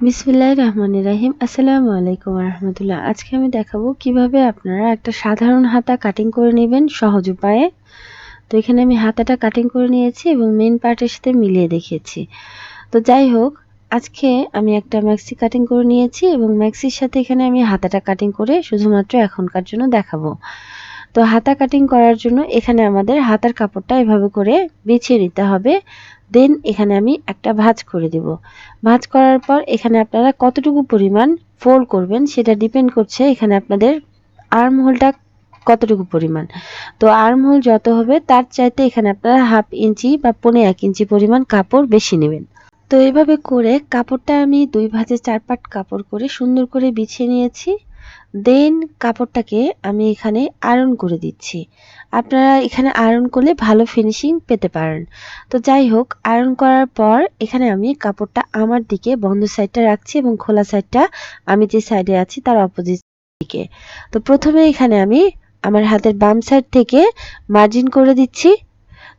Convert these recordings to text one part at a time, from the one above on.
বিসমিল্লাহ রহমান রাহিম। আসসালামু আলাইকুম রহমতুল্লাহ। আজকে আমি দেখাবো কীভাবে আপনারা একটা সাধারণ হাতা কাটিং করে নেবেন সহজ উপায়ে। তো এখানে আমি হাতাটা কাটিং করে নিয়েছি এবং মেন পার্টের সাথে মিলিয়ে দেখিয়েছি। তো যাই হোক, আজকে আমি একটা ম্যাক্সি কাটিং করে নিয়েছি এবং ম্যাক্সির সাথে এখানে আমি হাতাটা কাটিং করে শুধুমাত্র এখনকার জন্য দেখাবো। তো হাতা কাটিং করার জন্য এখানে আমাদের হাতার কাপড়টা এভাবে করে বিছিয়ে নিতে হবে। দেন এখানে আমি একটা ভাঁজ করে দেব। ভাঁজ করার পর এখানে আপনারা কতটুকু পরিমাণ ফোল্ড করবেন সেটা ডিপেন্ড করছে এখানে আপনাদের আর্ম হোলটা কতটুকু পরিমাণ। তো আর্ম হোল যত হবে তার চাইতে এখানে আপনারা হাফ ইঞ্চি বা পনে এক ইঞ্চি পরিমাণ কাপড় বেশি নেবেন। তো এভাবে করে কাপড়টা আমি দুই ভাঁজে চার পাট কাপড় করে সুন্দর করে বিছিয়ে নিয়েছি। দেন কাপড়টাকে আমি এখানে আয়রন করে দিচ্ছি। আপনারা এখানে আয়রন করলে ভালো ফিনিশিং পেতে পারেন। তো যাই হোক আয়রন করার পর এখানে আমি কাপড়টা আমার দিকে বন্ধ সাইডটা রাখছি এবং খোলা সাইডটা আমি যে সাইডে আছি তার অপোজিট দিকে। তো প্রথমে এখানে আমি আমার হাতের বাম সাইড থেকে মার্জিন করে দিচ্ছি।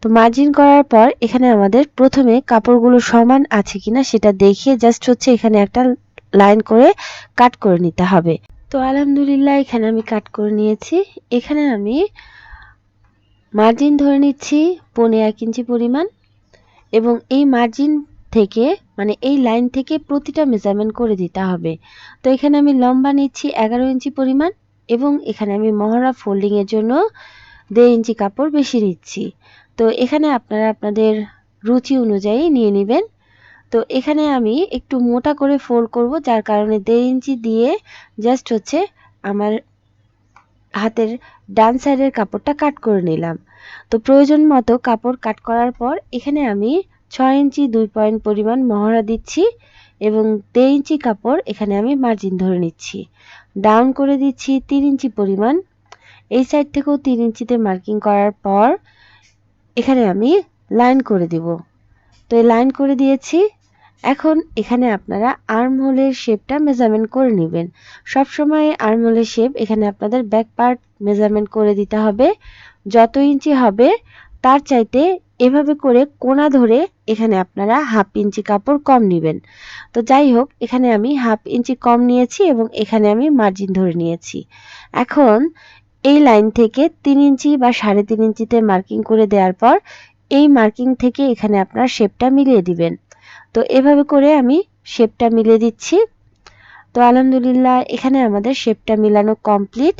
তো মার্জিন করার পর এখানে আমাদের প্রথমে কাপড়গুলো সমান আছে কিনা সেটা দেখে জাস্ট হচ্ছে এখানে একটা লাইন করে কাট করে নিতে হবে। তো আলহামদুলিল্লাহ, এখানে আমি কাট করে নিয়েছি। এখানে আমি মার্জিন ধরে নিচ্ছি পনে এক ইঞ্চি পরিমাণ এবং এই মার্জিন থেকে মানে এই লাইন থেকে প্রতিটা মেজারমেন্ট করে দিতে হবে। তো এখানে আমি লম্বা নিচ্ছি এগারো ইঞ্চি পরিমাণ এবং এখানে আমি মহড়া ফোল্ডিংয়ের জন্য দেড় ইঞ্চি কাপড় বেশি নিচ্ছি। তো এখানে আপনারা আপনাদের রুচি অনুযায়ী নিয়ে নেবেন। তো এখানে আমি একটু মোটা করে ফোল্ড করব, যার কারণে দেড় ইঞ্চি দিয়ে জাস্ট হচ্ছে আমার হাতের ডান সাইডের কাপড়টা কাট করে নিলাম। তো প্রয়োজন মতো কাপড় কাট করার পর এখানে আমি ছয় ইঞ্চি দুই পয়েন্ট পরিমাণ মহড়া দিচ্ছি এবং দেড় ইঞ্চি কাপড় এখানে আমি মার্জিন ধরে নিচ্ছি। ডাউন করে দিচ্ছি তিন ইঞ্চি পরিমাণ। এই সাইড থেকেও তিন ইঞ্চিতে মার্কিং করার পর এখানে আমি লাইন করে দিব। তো এই লাইন করে দিয়েছি। এখন এখানে আপনারা আর্মহোলের শেপটা মেজারমেন্ট করে নেবেন। সবসময় আর্মহোলের শেপ এখানে আপনাদের ব্যাক পার্ট মেজারমেন্ট করে দিতে হবে। যত ইঞ্চি হবে, তার চাইতে এভাবে করে কোনা ধরে এখানে আপনারা হাফ ইঞ্চি কাপড় কম নেবেন। তো যাই হোক, এখানে আমি হাফ ইঞ্চি কম নিয়েছি এবং এখানে আমি মার্জিন ধরে নিয়েছি। এখন এই লাইন থেকে তিন ইঞ্চি বা সাড়ে তিন ইঞ্চিতে মার্কিং করে দেওয়ার পর, এই মার্কিং থেকে এখানে আপনার শেপটা মিলিয়ে দিবেন। তো এভাবে করে আমি শেপটা মিলিয়ে দিচ্ছি। তো আলহামদুলিল্লাহ, এখানে আমাদের শেপটা মিলানো কমপ্লিট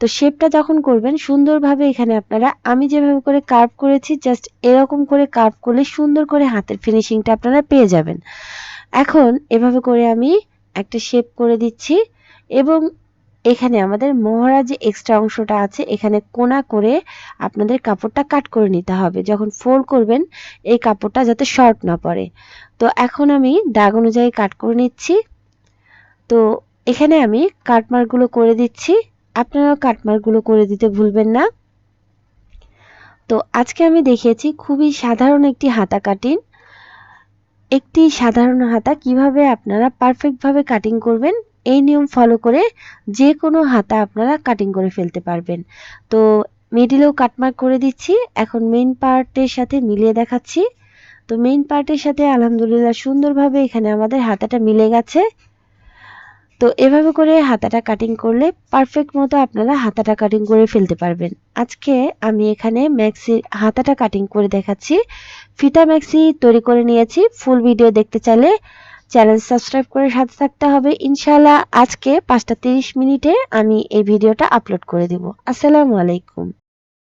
তো শেপটা যখন করবেন, সুন্দরভাবে এখানে আপনারা, আমি যেভাবে করে কার্ভ করেছি জাস্ট এরকম করে কার্ভ করলে সুন্দর করে হাতের ফিনিশিংটা আপনারা পেয়ে যাবেন। এখন এভাবে করে আমি একটা শেপ করে দিচ্ছি এবং এখানে আমাদের মহড়া যে এক্সট্রা অংশটা আছে। এখানে কোনা করে আপনাদের কাপড়টা কাট করে নিতে হবে। যখন ফোল্ড করবেন, এই কাপড়টা যাতে শর্ট না পড়ে। তো এখন আমি দাগ অনুযায়ী কাট করে নিচ্ছি। তো এখানে আমি কাটমার্কগুলো করে দিচ্ছি। আপনারাও কাটমার্কগুলো করে দিতে ভুলবেন না। তো আজকে আমি দেখিয়েছি খুবই সাধারণ একটি হাতা কাটিং একটি সাধারণ হাতা কীভাবে আপনারা পারফেক্টভাবে কাটিং করবেন এই নিয়ম ফলো করে যে কোনো হাতা আপনারা কাটিং করে ফেলতে পারবেন। তো মিডিলেও কাটমার্ক করে দিচ্ছি, এখন মেইন পার্টের সাথে মিলিয়ে দেখাচ্ছি। তো মেইন পার্টের সাথে আলহামদুলিল্লাহ সুন্দরভাবে এখানে আমাদের হাতাটা মিলে গেছে। তো এভাবে করে হাতাটা কাটিং করলে পারফেক্ট মতো আপনারা হাতাটা কাটিং করে ফেলতে পারবেন। আজকে আমি এখানে ম্যাক্সির হাতাটা কাটিং করে দেখাচ্ছি। ফিতা ম্যাক্সি তৈরি করে নিয়েছি। ফুল ভিডিও দেখতে চাইলে চ্যানেল সাবস্ক্রাইব করে সাথে থাকতে হবে। ইনশাল্লাহ আজকে পাঁচটা তিরিশ মিনিটে আমি এই ভিডিওটা আপলোড করে দেব। আসসালামু আলাইকুম।